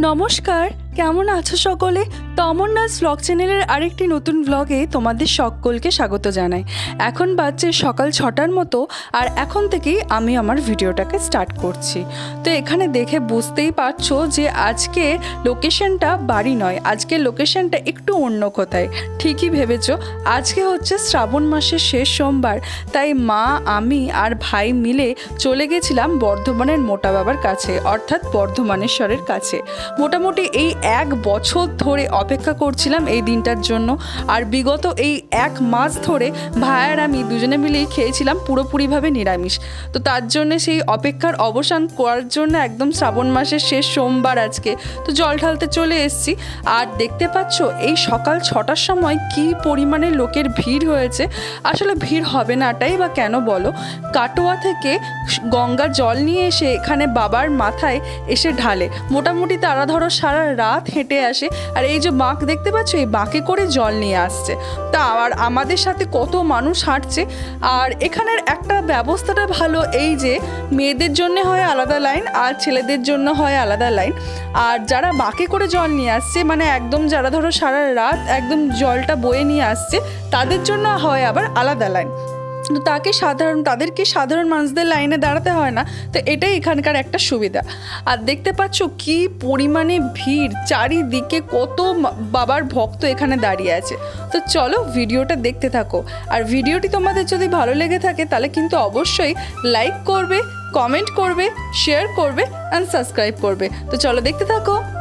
নমস্কার কেমন আছো সকলে? তমন্নাস ব্লগ চ্যানেলের আরেকটি নতুন ব্লগে তোমাদের সকলকে স্বাগত জানাই। এখন বাজছে সকাল ছটার মতো, আর এখন থেকেই আমি আমার ভিডিওটাকে স্টার্ট করছি। তো এখানে দেখে বুঝতেই পারছ যে আজকে লোকেশনটা বাড়ি নয়, আজকে লোকেশনটা একটু অন্য কোথায়। ঠিকই ভেবেছো, আজকে হচ্ছে শ্রাবণ মাসের শেষ সোমবার, তাই মা, আমি আর ভাই মিলে চলে গেছিলাম বর্ধমানের মোটা বাবার কাছে, অর্থাৎ বর্ধমানেশ্বরের কাছে। মোটামুটি এই এক বছর ধরে অপেক্ষা করছিলাম এই দিনটার জন্য। আর বিগত এই এক মাস ধরে ভাই আর আমি দুজনে মিলেই খেয়েছিলাম পুরোপুরিভাবে নিরামিষ। তো তার জন্য সেই অপেক্ষার অবসান করার জন্য একদম শ্রাবণ মাসের শেষ সোমবার আজকে। তো জল ঢালতে চলে এসেছি। আর দেখতে পাচ্ছ, এই সকাল ছটার সময় কি পরিমাণে লোকের ভিড় হয়েছে। আসলে ভিড় হবে না, এটাই বা কেন বলো? কাটোয়া থেকে গঙ্গার জল নিয়ে এসে এখানে বাবার মাথায় এসে ঢালে। মোটামুটি তারা ধরো সারা রাত হেঁটে আসে। আর এই যে বাঁক দেখতে পাচ্ছ, এই বাঁকে করে জল নিয়ে আসছে। তা আর আমাদের সাথে কত মানুষ হাঁটছে, আর এখানের একটা ব্যবস্থাটা ভালো এই যে, মেয়েদের জন্য হয় আলাদা লাইন, আর ছেলেদের জন্য হয় আলাদা লাইন। আর যারা বাঁকে করে জল নিয়ে আসছে মানে একদম যারা ধরো সারা রাত একদম জলটা বয়ে নিয়ে আসছে, তাদের জন্য হয় আবার আলাদা লাইন। তো তাকে সাধারণ, তাদেরকে সাধারণ মানুষদের লাইনে দাঁড়াতে হয় না। তো এটাই এখানকার একটা সুবিধা। আর দেখতে পাচ্ছ কি পরিমাণে ভিড়, চারিদিকে কত বাবার ভক্ত এখানে দাঁড়িয়ে আছে। তো চলো ভিডিওটা দেখতে থাকো। আর ভিডিওটি তোমাদের যদি ভালো লেগে থাকে, তাহলে কিন্তু অবশ্যই লাইক করবে কমেন্ট করবে শেয়ার করবে অ্যান্ড সাবস্ক্রাইব করবে। তো চলো দেখতে থাকো।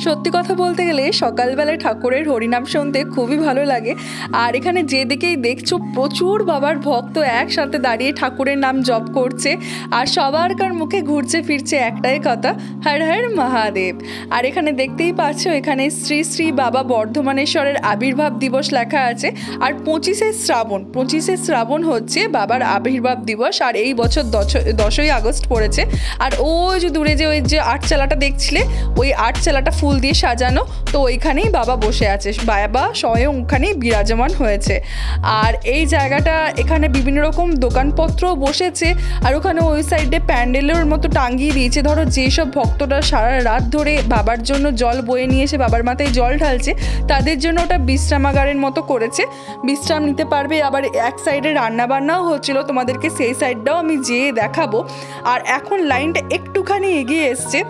সত্যি কথা বলতে গেলে সকালবেলায় ঠাকুরের হরিনাম শুনতে খুবই ভালো লাগে। আর এখানে যেদিকেই দেখছ প্রচুর বাবার ভক্ত একসাথে দাঁড়িয়ে ঠাকুরের নাম জপ করছে আর সবার কার মুখে ঘুরছে ফিরছে একটাই কথা, হর হর মহাদেব। আর এখানে দেখতেই পাচ্ছ এখানে শ্রী শ্রী বাবা বর্ধমানেশ্বরের আবির্ভাব দিবস লেখা আছে। আর পঁচিশে শ্রাবণ পঁচিশে শ্রাবণ হচ্ছে বাবার আবির্ভাব দিবস আর এই বছর দশ- দশই আগস্ট পড়েছে। আর ওই যে দূরে যে ওই যে আটচালাটা দেখছিলে, ওই আটচালাটা ফুল দিয়ে সাজানো। তো ওইখানেই বাবা বসে আছে। বাবা স্বয়ং ওখানেই বিরাজমান হয়েছে। আর এই জায়গাটা, এখানে বিভিন্ন রকম দোকানপত্র বসেছে। আর ওখানে ওই সাইডে প্যান্ডেলের মতো টাঙ্গিয়ে দিয়েছে। ধরো যেসব ভক্তরা সারা রাত ধরে বাবার জন্য জল বয়ে নিয়ে এসে বাবার মাথায় জল ঢালছে, তাদের জন্য ওটা বিশ্রামাগারের মতো করেছে। বিশ্রাম নিতে পারবে। আবার এক সাইডে রান্না বান্নাও হচ্ছিল। তোমাদেরকে সেই সাইডটাও আমি যেয়ে দেখাবো। আর এখন লাইনটা একটুখানি এগিয়ে এসছে।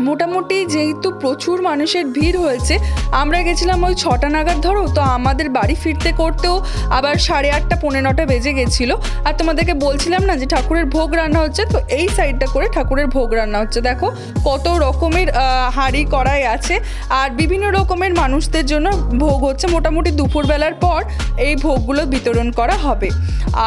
মোটামুটি যেহেতু প্রচুর মানুষের ভিড় হয়েছে, আমরা গেছিলাম ওই ছটা নাগাদ ধরো, তো আমাদের বাড়ি ফিরতে করতেও আবার সাড়ে আটটা, পৌনে নটা বেজে গেছিল। আর তোমাদেরকে বলছিলাম না যে ঠাকুরের ভোগ রান্না হচ্ছে, তো এই সাইডটা করে ঠাকুরের ভোগ রান্না হচ্ছে। দেখো কত রকমের হাঁড়ি কড়াই আছে, আর বিভিন্ন রকমের মানুষদের জন্য ভোগ হচ্ছে। মোটামুটি দুপুরবেলার পর এই ভোগগুলো বিতরণ করা হবে।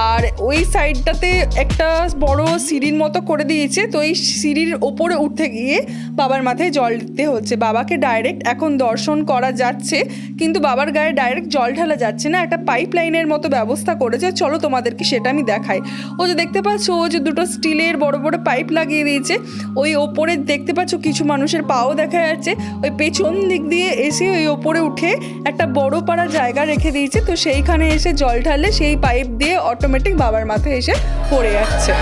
আর ওই সাইডটাতে একটা বড় সিঁড়ির মতো করে দিয়েছে, তো এই সিঁড়ির ওপরে উঠতে গিয়ে বাবার মাথায় জল দিতে হচ্ছে। বাবাকে ডাইরেক্ট এখন দর্শন করা যাচ্ছে, কিন্তু বাবার গায়ে ডাইরেক্ট জল ঢালা যাচ্ছে না। একটা পাইপ লাইনের মতো ব্যবস্থা করেছে। চলো তোমাদেরকে সেটা আমি দেখাই। ও যে দেখতে পাচ্ছ, ও যে দুটো স্টিলের বড় বড় পাইপ লাগিয়ে দিয়েছে, ওই ওপরে দেখতে পাচ্ছ কিছু মানুষের পাও দেখা যাচ্ছে। ওই পেছন দিক দিয়ে এসে ওই ওপরে উঠে একটা বড় পাড়া জায়গা রেখে দিয়েছে। তো সেইখানে এসে জল ঢালে সেই পাইপ দিয়ে অটোমেটিক বাবার মাথায় এসে পড়ে যাচ্ছে।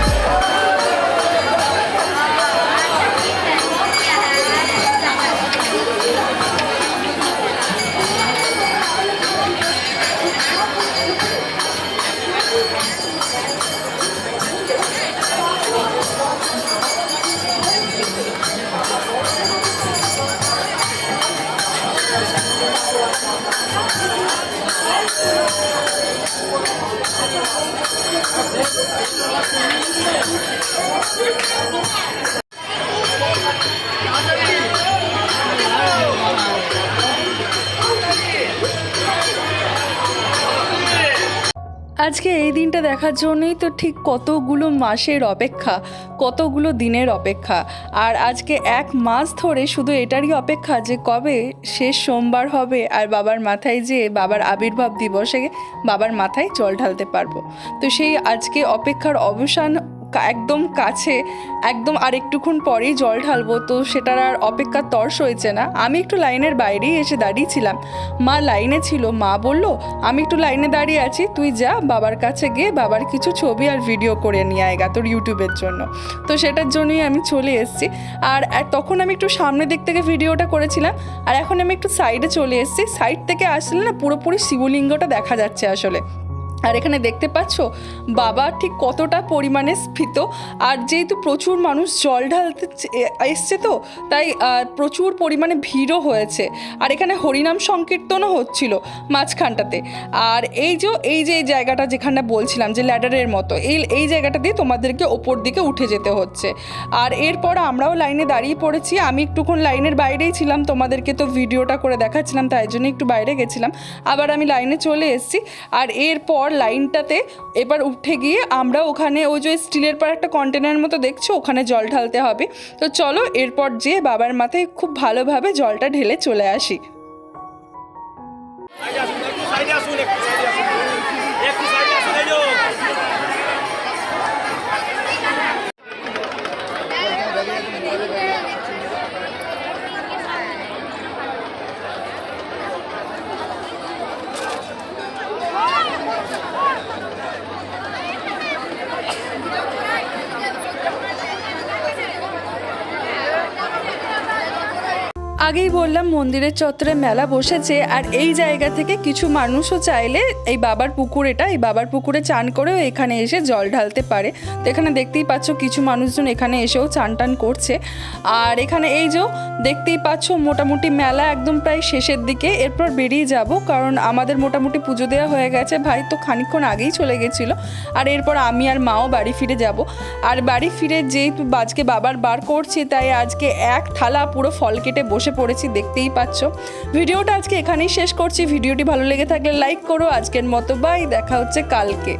আজকে এই দিনটা দেখার জন্যই তো ঠিক কতগুলো মাসের অপেক্ষা, কতগুলো দিনের অপেক্ষা। আর আজকে এক মাস ধরে শুধু এটারই অপেক্ষা যে কবে শেষ সোমবার হবে আর বাবার মাথায় যে বাবার আবির্ভাব দিবসে বাবার মাথায় জল ঢালতে পারব। তো সেই আজকে অপেক্ষার অবসান একদম কাছে, একদম আর একটুক্ষণ পরেই জল ঢালবো, তো সেটার আর অপেক্ষার তর্স হয়েছে না। আমি একটু লাইনের বাইরেই এসে দাঁড়িয়েছিলাম। মা লাইনে ছিল, মা বলল, আমি একটু লাইনে দাঁড়িয়ে আছি, তুই যা, বাবার কাছে গিয়ে বাবার কিছু ছবি আর ভিডিও করে নিয়ে আয়গা তোর ইউটিউবের জন্য। তো সেটার জন্যই আমি চলে এসেছি। আর তখন আমি একটু সামনের দিক থেকে ভিডিওটা করেছিলাম, আর এখন আমি একটু সাইডে চলে এসেছি। সাইড থেকে আসলে না পুরোপুরি শিবলিঙ্গটা দেখা যাচ্ছে আসলে। আর এখানে দেখতে পাচ্ছ, বাবা ঠিক কতটা পরিমাণে স্ফীত। আর যেহেতু প্রচুর মানুষ জল ঢালতে এসছে তো, তাই প্রচুর পরিমাণে ভিড়ও হয়েছে। আর এখানে হরিনাম সংকীর্তনও হচ্ছিল মাঝখানটাতে। আর এই যে এই যে এই জায়গাটা যেখানে বলছিলাম যে ল্যাডারের মতো, এই এই জায়গাটা দিয়ে তোমাদেরকে ওপর দিকে উঠে যেতে হচ্ছে। আর এরপর আমরাও লাইনে দাঁড়িয়ে পড়েছি, আমি একটুক্ষণ লাইনের বাইরেই ছিলাম, তোমাদেরকে তো ভিডিওটা করে দেখাচ্ছিলাম, তাই জন্য একটু বাইরে গেছিলাম। আবার আমি লাইনে চলে এসেছি। আর এরপর লাইনটাতে এবার উঠে গিয়ে আমরা ওখানে ওই যে স্টিলের পর একটা কন্টেনার মতো দেখছ, ওখানে জল ঢালতে হবে। তো চলো এরপর যেয়ে বাবার মাথায় খুব ভালোভাবে জলটা ঢেলে চলে আসি সাইডে আসুন একটু সাইডে আসুন একটু সাইডে আসুন একটু সাইডে আসুন এই যে। আগেই বললাম মন্দিরের চত্বরে মেলা বসেছে আর এই জায়গা থেকে কিছু মানুষও চাইলে এই বাবার পুকুর এটা এই বাবার পুকুরে চান করেও এখানে এসে জল ঢালতে পারে। তো এখানে দেখতেই পাচ্ছ কিছু মানুষজন এখানে এসেও চান টান করছে। আর এখানে এই যে দেখতেই পাচ্ছ মোটামুটি মেলা একদম প্রায় শেষের দিকে। এরপর বেরিয়ে যাব কারণ আমাদের মোটামুটি পুজো দেওয়া হয়ে গেছে। ভাই তো খানিকক্ষণ আগেই চলে গেছিল। আর এরপর আমি আর মাও বাড়ি ফিরে যাব। আর বাড়ি ফিরে যেহেতু আজকে বাবার বার করছি, তাই আজকে এক থালা পুরো ফল কেটে বসে পড়েছি, দেখতেই পাচ্ছ। ভিডিওটা আজকে এখানেই শেষ করছি। ভিডিওটি ভালো লেগে থাকলে লাইক করো। আজকের মতো বাই। দেখা হচ্ছে কালকে।